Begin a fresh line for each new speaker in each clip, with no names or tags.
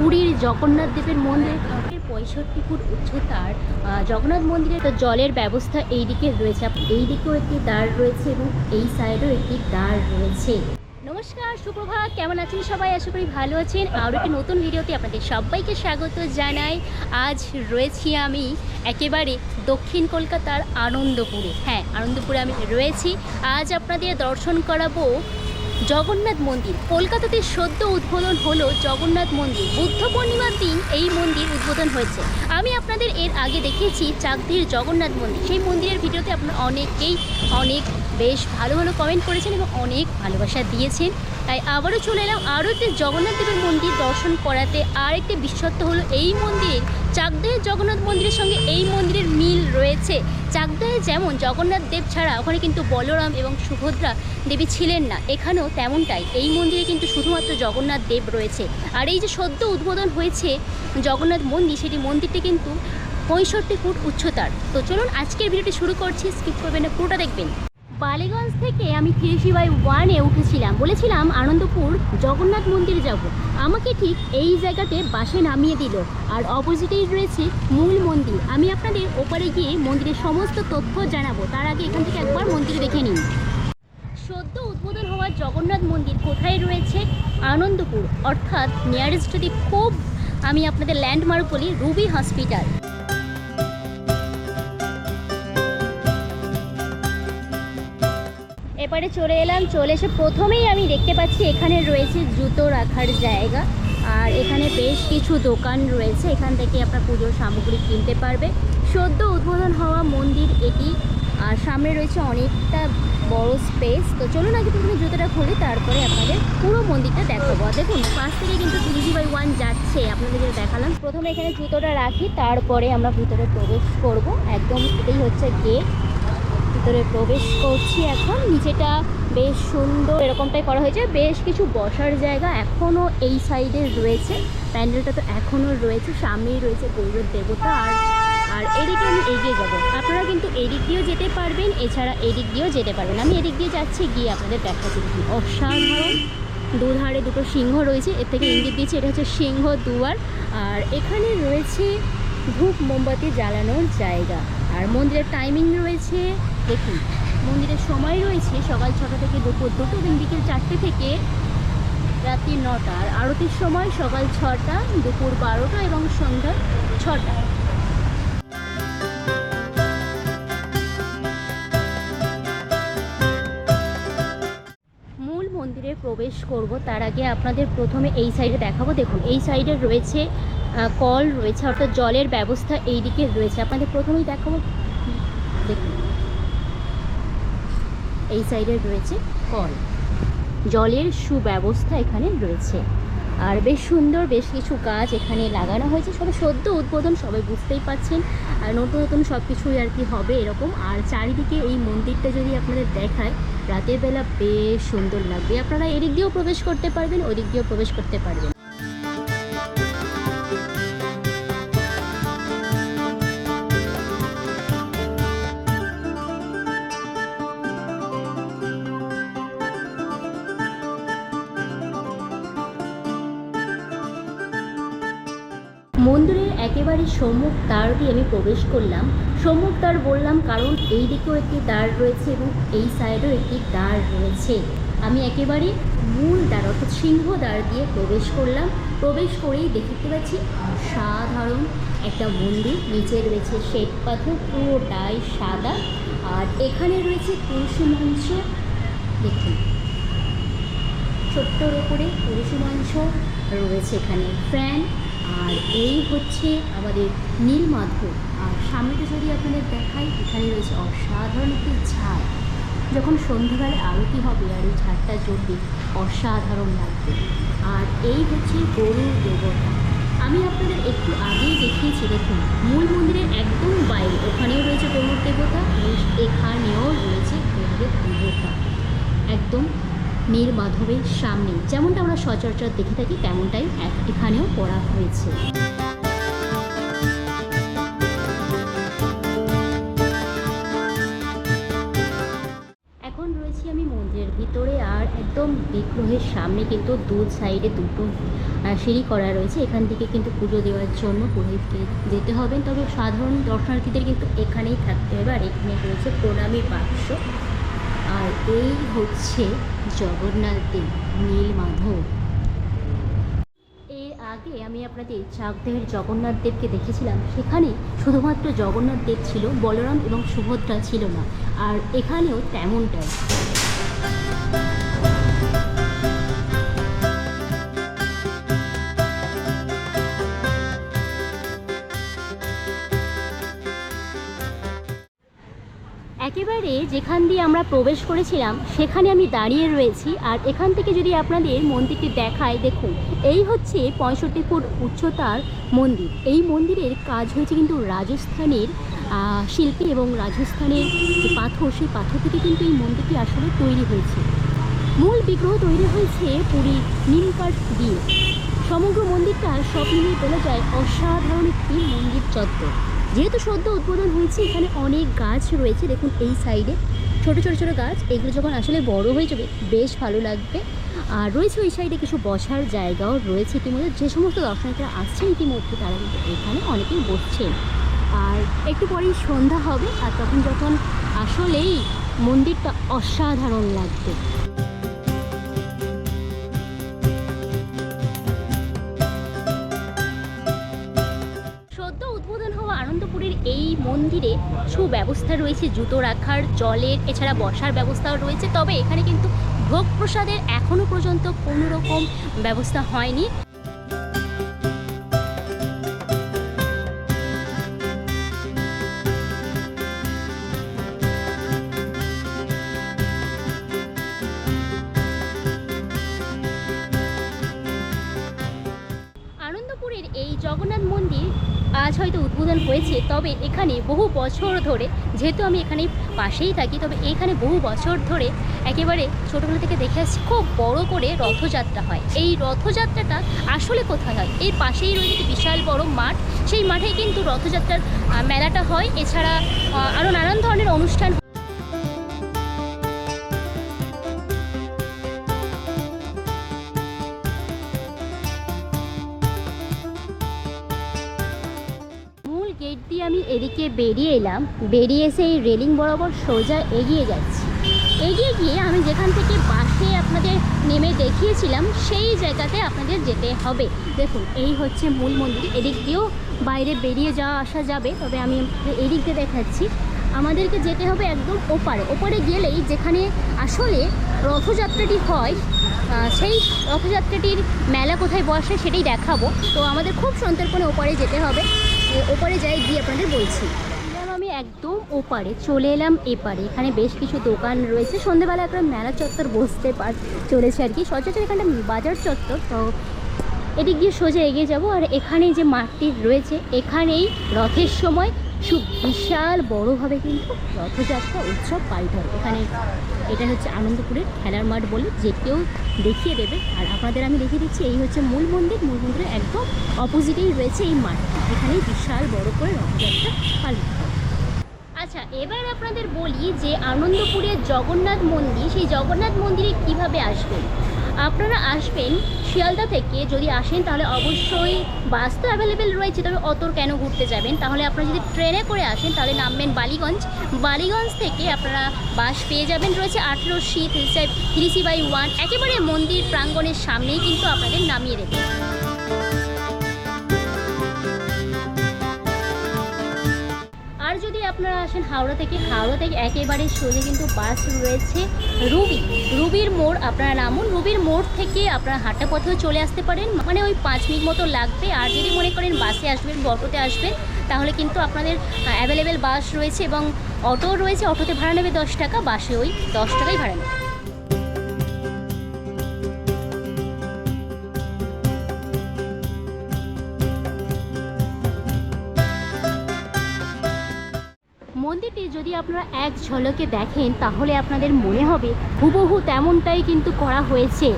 পুরীর জগন্নাথ দেবের মন্দির পঁয়ষট্টি ফুট উচ্চতার জগন্নাথ মন্দিরের তো জলের ব্যবস্থা এই দিকে রয়েছে। এই দিকেও একটি দ্বার রয়েছে এবং এই সাইডেও একটি দ্বার রয়েছে। নমস্কার, সুপ্রভাত। কেমন আছেন সবাই? আশা করি ভালো আছেন। আরও একটি নতুন ভিডিওতে আপনাদের সবাইকে স্বাগত জানাই। আজ রয়েছি আমি একেবারে দক্ষিণ কলকাতার আনন্দপুরে। হ্যাঁ আনন্দপুরে আমি রয়েছি। আজ আপনাদের দর্শন করাবো জগন্নাথ মন্দির। কলকাতাতে সদ্য উদ্বোধন হলো জগন্নাথ মন্দির। বুদ্ধ পূর্ণিমার দিন এই মন্দির উদ্বোধন হয়েছে। আমি আপনাদের এর আগে দেখিয়েছি চাকদির জগন্নাথ মন্দির। সেই মন্দিরের ভিডিওতে আপনার অনেকেই, অনেক বেশ ভালো ভালো কমেন্ট করেছেন এবং অনেক ভালোবাসা দিয়েছেন। তাই আবারও চলে এলাম আরও একটি জগন্নাথ দেবের মন্দির দর্শন করাতে। আর একটি বিশ্বত্ব হলো এই মন্দিরের চাকদহের জগন্নাথ মন্দিরের সঙ্গে এই মন্দিরের মিল রয়েছে। চাকদহে যেমন জগন্নাথ দেব ছাড়া ওখানে কিন্তু বলরাম এবং সুভদ্রা দেবী ছিলেন না, এখানেও তেমনটাই। এই মন্দিরে কিন্তু শুধুমাত্র জগন্নাথ দেব রয়েছে। আর এই যে সদ্য উদ্বোধন হয়েছে জগন্নাথ মন্দির, সেটি মন্দিরটি কিন্তু পঁয়ষট্টি ফুট উচ্চতার। তো চলুন আজকের ভিডিওটি শুরু করছি স্কিপ করবেন না, পুরোটা দেখবেন। বালিগঞ্জ থেকে আমি থ্রি বাই ওয়ানে উঠেছিলাম। বলেছিলাম, আনন্দপুর জগন্নাথ মন্দির যাব। আমাকে ঠিক এই জায়গাতে বাসে নামিয়ে দিল। আর অপোজিটেই রয়েছে মূল মন্দির। আমি আপনাদের ওপারে গিয়ে মন্দিরের সমস্ত তথ্য জানাব। তার আগে এখান থেকে একবার মন্দির দেখে নিন। সদ্য উদ্বোধন হওয়া জগন্নাথ মন্দির কোথায় রয়েছে? আনন্দপুর। অর্থাৎ নিয়ারেস্ট যদি খুব, আমি আপনাদের ল্যান্ডমার্ক বলি, রুবি হসপিটাল এবারে চলে এলাম, চলে এসে প্রথমেই আমি দেখতে পাচ্ছি এখানে রয়েছে জুতো রাখার জায়গা। আর এখানে বেশ কিছু দোকান রয়েছে, এখান থেকে আপনার পুজোর সামগ্রী কিনতে পারবে। সদ্য উদ্বোধন হওয়া মন্দির এটি, আর সামনে রয়েছে অনেকটা বড় স্পেস তো চলুন আগে প্রথমে জুতোটা খুলি, তারপরে আপনাদের পুরো মন্দিরটা দেখাবো। দেখুন, পাশ থেকে কিন্তু থ্রি বাই ওয়ান যাচ্ছে আপনাদের যেটা দেখালাম। প্রথমে এখানে জুতোটা রাখি, তারপরে আমরা ভিতরে প্রবেশ করব। একদম এটাই হচ্ছে গেট ভিতরে প্রবেশ করছি এখন। নিচেটা বেশ সুন্দর এরকমটাই করা হয়েছে। বেশ কিছু বসার জায়গা এখনও এই সাইডে রয়েছে। প্যান্ডেলটা তো এখনও রয়েছে, সামনেই রয়েছে গৌরব দেবতা। আর আর এদিকে আমি এগিয়ে যাব। আপনারা কিন্তু এদিক দিয়েও যেতে পারবেন, এছাড়া এদিক দিয়েও যেতে পারবেন। আমি এদিক দিয়ে যাচ্ছি, গিয়ে আপনাদের দেখাচ্ছি। অসাধারণ। দুধারে দুটো সিংহ রয়েছে, এর থেকে ইঙ্গিত দিয়েছে এটা হচ্ছে সিংহ দুয়ার। আর এখানে রয়েছে ধূপ মোমবাতি জ্বালানোর জায়গা। আর মন্দিরের টাইমিং রয়েছে দেখুন, মন্দিরের সময় রয়েছে সকাল ছটা থেকে দুপুর দুটো এবং বিকেল চারটে থেকে রাত্রি নটা। আর আরতির সময় সকাল ছটা, দুপুর বারোটা এবং সন্ধ্যা ছটা। মূল মন্দিরে প্রবেশ করব তার আগে আপনাদের প্রথমে এই সাইডে দেখাবো। দেখুন, এই সাইডে রয়েছে কল রয়েছে, অর্থাৎ জলের ব্যবস্থা এই দিকে রয়েছে। আপনাদের প্রথমেই দেখাবো, দেখুন। এই সাইডে রয়েছে কল। জলের সুব্যবস্থা এখানে রয়েছে। আর বেশ সুন্দর বেশ কিছু গাছ এখানে লাগানো হয়েছে। সবে সদ্য উদ্বোধন, সবাই বুঝতেই পাচ্ছেন আর নতুন নতুন সব কিছুই আর কি হবে এরকম। আর চারিদিকে এই মন্দিরটা যদি আপনাদের দেখায়, রাতের বেলা বেশ সুন্দর লাগবে। আপনারা এদিক দিয়েও প্রবেশ করতে পারবেন, ওদিক দিয়েও প্রবেশ করতে পারবেন। মন্দিরের একেবারে সম্মুখ দ্বার দিয়ে আমি প্রবেশ করলাম। সম্মুখ দ্বার বললাম, কারণ এই দিকেও একটি দ্বার রয়েছে এবং এই সাইডেও একটি দ্বার রয়েছে। আমি একেবারে মূল দ্বার অর্থাৎ সিংহ দ্বার দিয়ে প্রবেশ করলাম। প্রবেশ করেই দেখতে পাচ্ছি অসাধারণ একটা মন্দির। নিচে রয়েছে শ্বেত পাথর পুরোটাই সাদা। আর এখানে রয়েছে তুলসী মঞ্চ। দেখুন। ছোট্টর ওপরে তুলসী মঞ্চ রয়েছে এখানে। ফ্যান আর এই হচ্ছে আমাদের নীলমাধব আর সামনেটা যদি আপনাদের দেখাই, এখানে রয়েছে অসাধারণ একটি ঝাড়। যখন সন্ধ্যাবেলায় আরতি হবে আর এই ঝাড়টা জ্বলবে, অসাধারণ লাগবে। আর এই হচ্ছে গরুর দেবতা। আমি আপনাদের একটু আগেই দেখিয়েছি, দেখুন, মূল মন্দিরের একদম বাইরে, ওখানেও রয়েছে গরুর দেবতা এখানেও রয়েছে গরুর দেবতা। একদম নীল মাধবের সামনে। যেমনটা আমরা সচরাচর দেখে থাকি, তেমনটাই এখানেও করা হয়েছে। আমি মন্দিরের ভিতরে, আর একদম বিগ্রহের সামনে কিন্তু দু সাইডে দুটো সিঁড়ি করা রয়েছে। এখান থেকে কিন্তু পুজো দেওয়ার জন্য পুরোহিতকে যেতে হবে। তবে সাধারণ দর্শনার্থীদের কিন্তু এখানেই থাকতে হবে, আর এখানে রয়েছে প্রণামী বাক্স। আর এই হচ্ছে জগন্নাথ দেব নীলমাধব এর আগে আমি আপনাদের চাকদেহের জগন্নাথ দেবকে দেখেছিলাম। সেখানে শুধুমাত্র জগন্নাথ দেব ছিল, বলরাম এবং সুভদ্রা ছিল না। আর এখানেও তেমনটাই। একেবারে যেখান দিয়ে আমরা প্রবেশ করেছিলাম, সেখানে আমি দাঁড়িয়ে রয়েছি। আর এখান থেকে যদি আপনাদের মন্দিরটি দেখায়, দেখুন, এই হচ্ছে পঁয়ষট্টি ফুট উচ্চতার মন্দির। এই মন্দিরের কাজ হয়েছে কিন্তু রাজস্থানের শিল্পী এবং রাজস্থানের যে পাথর, সেই পাথর থেকে কিন্তু এই মন্দিরটি আসলে তৈরি হয়েছে। মূল বিগ্রহ তৈরি হয়েছে পুরী নিমকাঠ দিয়ে সমগ্র মন্দিরটা সব মিলিয়ে বলা যায় অসাধারণ একটি মন্দির চত্বর। যেহেতু সদ্য উদ্বোধন হয়েছে, এখানে অনেক গাছ রয়েছে। দেখুন, এই সাইডে ছোট ছোট ছোট গাছ, এগুলো যখন আসলে বড় হয়ে যাবে, বেশ ভালো লাগবে। আর রয়েছে ওই সাইডে কিছু বসার জায়গাও রয়েছে ইতিমধ্যে। যে সমস্ত দর্শনার্থীরা আসছেন ইতিমধ্যে, তারা কিন্তু এখানে অনেকেই বসছেন। আর একটু পরেই সন্ধ্যা হবে, আর তখন যখন আসলেই মন্দিরটা অসাধারণ লাগবে। মন্দিরে সুব্যবস্থা রয়েছে, জুতো রাখার, জলের, এছাড়া বসার ব্যবস্থাও রয়েছে। তবে এখানে কিন্তু ভোগ প্রসাদের এখনও পর্যন্ত কোনো রকম ব্যবস্থা হয়নি। এই জগন্নাথ মন্দির আজ হয়তো উদ্বোধন হয়েছে, তবে এখানে বহু বছর ধরে, যেহেতু আমি এখানে পাশেই থাকি, তবে এখানে বহু বছর ধরে একেবারে ছোটোবেলা থেকে দেখে আসছি, খুব বড় করে রথযাত্রা হয়। এই রথযাত্রাটা আসলে কোথায় হয়? এর পাশেই রয়েছে একটি বিশাল বড় মাঠ, সেই মাঠে কিন্তু রথযাত্রার মেলাটা হয়। এছাড়া আরও নানান ধরনের অনুষ্ঠান এদিকে বেরিয়ে এলাম। বেরিয়ে এসে এই রেলিং বরাবর সোজা এগিয়ে যাচ্ছি। এগিয়ে গিয়ে আমি যেখান থেকে বাসে আপনাদের নেমে দেখিয়েছিলাম, সেই জায়গাতে আপনাদের যেতে হবে। দেখুন, এই হচ্ছে মূল মন্দির। এদিক দিয়েও বাইরে বেরিয়ে যাওয়া আসা যাবে, তবে আমি এদিক দিয়ে দেখাচ্ছি। আমাদেরকে যেতে হবে একদম ওপারে। ওপারে গেলেই যেখানে আসলে রথযাত্রাটি হয় সেই রথযাত্রাটির মেলা কোথায় বসে সেটাই দেখাবো। তো আমাদের খুব সন্তর্পণে ওপারে যেতে হবে। ওপারে যাই গিয়ে আপনাদের বলছি। আমি একদম ওপারে চলে এলাম এপারে। এখানে বেশ কিছু দোকান রয়েছে। সন্ধেবেলা একটা মেলা চত্বর বসতে পার, চলেছে আর কি। সচরাচর এখানটা বাজার চত্বর, তো এদিক দিয়ে সোজা এগিয়ে যাব। আর এখানে যে মাঠটি রয়েছে, এখানেই রথের সময় খুব বিশাল বড়োভাবে কিন্তু রথযাত্রা উৎসব পালিত হয়। এখানে এটা হচ্ছে আনন্দপুরের খেলার মাঠ বলে যে কেউ দেখিয়ে দেবে। আর আপনাদের আমি দেখিয়ে দিচ্ছি, এই হচ্ছে মূল মন্দির। মূল মন্দিরের একদম অপোজিটেই রয়েছে এই মাঠটি। এখানেই বিশাল বড় করে রথযাত্রা পালিত আচ্ছা এবার আপনাদের বলি যে আনন্দপুরের জগন্নাথ মন্দির, সেই জগন্নাথ মন্দিরে কীভাবে আসবেন? আপনারা আসবেন শিয়ালদা থেকে, যদি আসেন তাহলে অবশ্যই বাস তো অ্যাভেলেবেল রয়েছে, তবে অতর কেন ঘুরতে যাবেন? তাহলে আপনারা যদি ট্রেনে করে আসেন, তাহলে নামবেন বালিগঞ্জ। বালিগঞ্জ থেকে আপনারা বাস পেয়ে যাবেন, রয়েছে আঠেরো C three C by one একেবারে মন্দির প্রাঙ্গণের সামনেই কিন্তু আপনাদের নামিয়ে দেবে। যদি আপনারা আসেন হাওড়া থেকে হাওড়া থেকে একেবারে সোজা কিন্তু বাস রয়েছে রুবি। রুবির মোড় আপনারা নামুন। রুবির মোড় থেকে আপনারা হাঁটা পথেও চলে আসতে পারেন। মানে ওই পাঁচ মিনিট মতো লাগবে। আর যদি মনে করেন বাসে আসবেন, অটোতে আসবেন, তাহলে কিন্তু আপনাদের অ্যাভেলেবেল বাস রয়েছে এবং অটো রয়েছে। অটোতে ভাড়া নেবে দশ টাকা, বাসে ওই দশ টাকাই ভাড়া নেবে। মন্দিরটি যদি আপনারা এক ঝলকে দেখেন, তাহলে আপনাদের মনে হবে হুবহু তেমনটাই কিন্তু করা হয়েছে।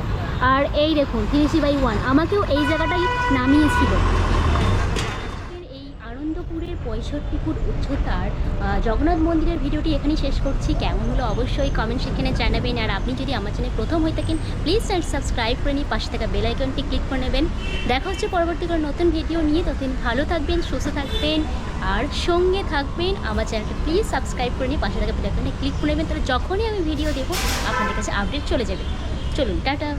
আর এই দেখুন, তিরিশি বাই ওয়ান, আমাকেও এই জায়গাটাই নামিয়েছিল। এই ফুট উচ্চতার জগন্নাথ মন্দিরের ভিডিওটি এখানেই শেষ করছি। কেমন হলো অবশ্যই কমেন্ট সেখানে জানাবেন। আর আপনি যদি আমার চ্যানেল প্রথম হয়ে থাকেন প্লিজ চ্যানেল সাবস্ক্রাইব করে নিয়ে পাশে থাকা বেল আইকনটি ক্লিক করে নেবেন। দেখা হচ্ছে পরবর্তী কোনো নতুন ভিডিও নিয়ে। ততদিন ভালো থাকবেন, সুস্থ থাকবেন, আর সঙ্গে থাকবেন। আমার চ্যানেলকে প্লিজ সাবস্ক্রাইব করে নিয়ে পাশে থাকা বেল আইকনে ক্লিক করে নেবেন। তাহলে যখনই আমি ভিডিও দেবো, আপনাদের কাছে আপডেট চলে যাবে। চলুন, টাটা।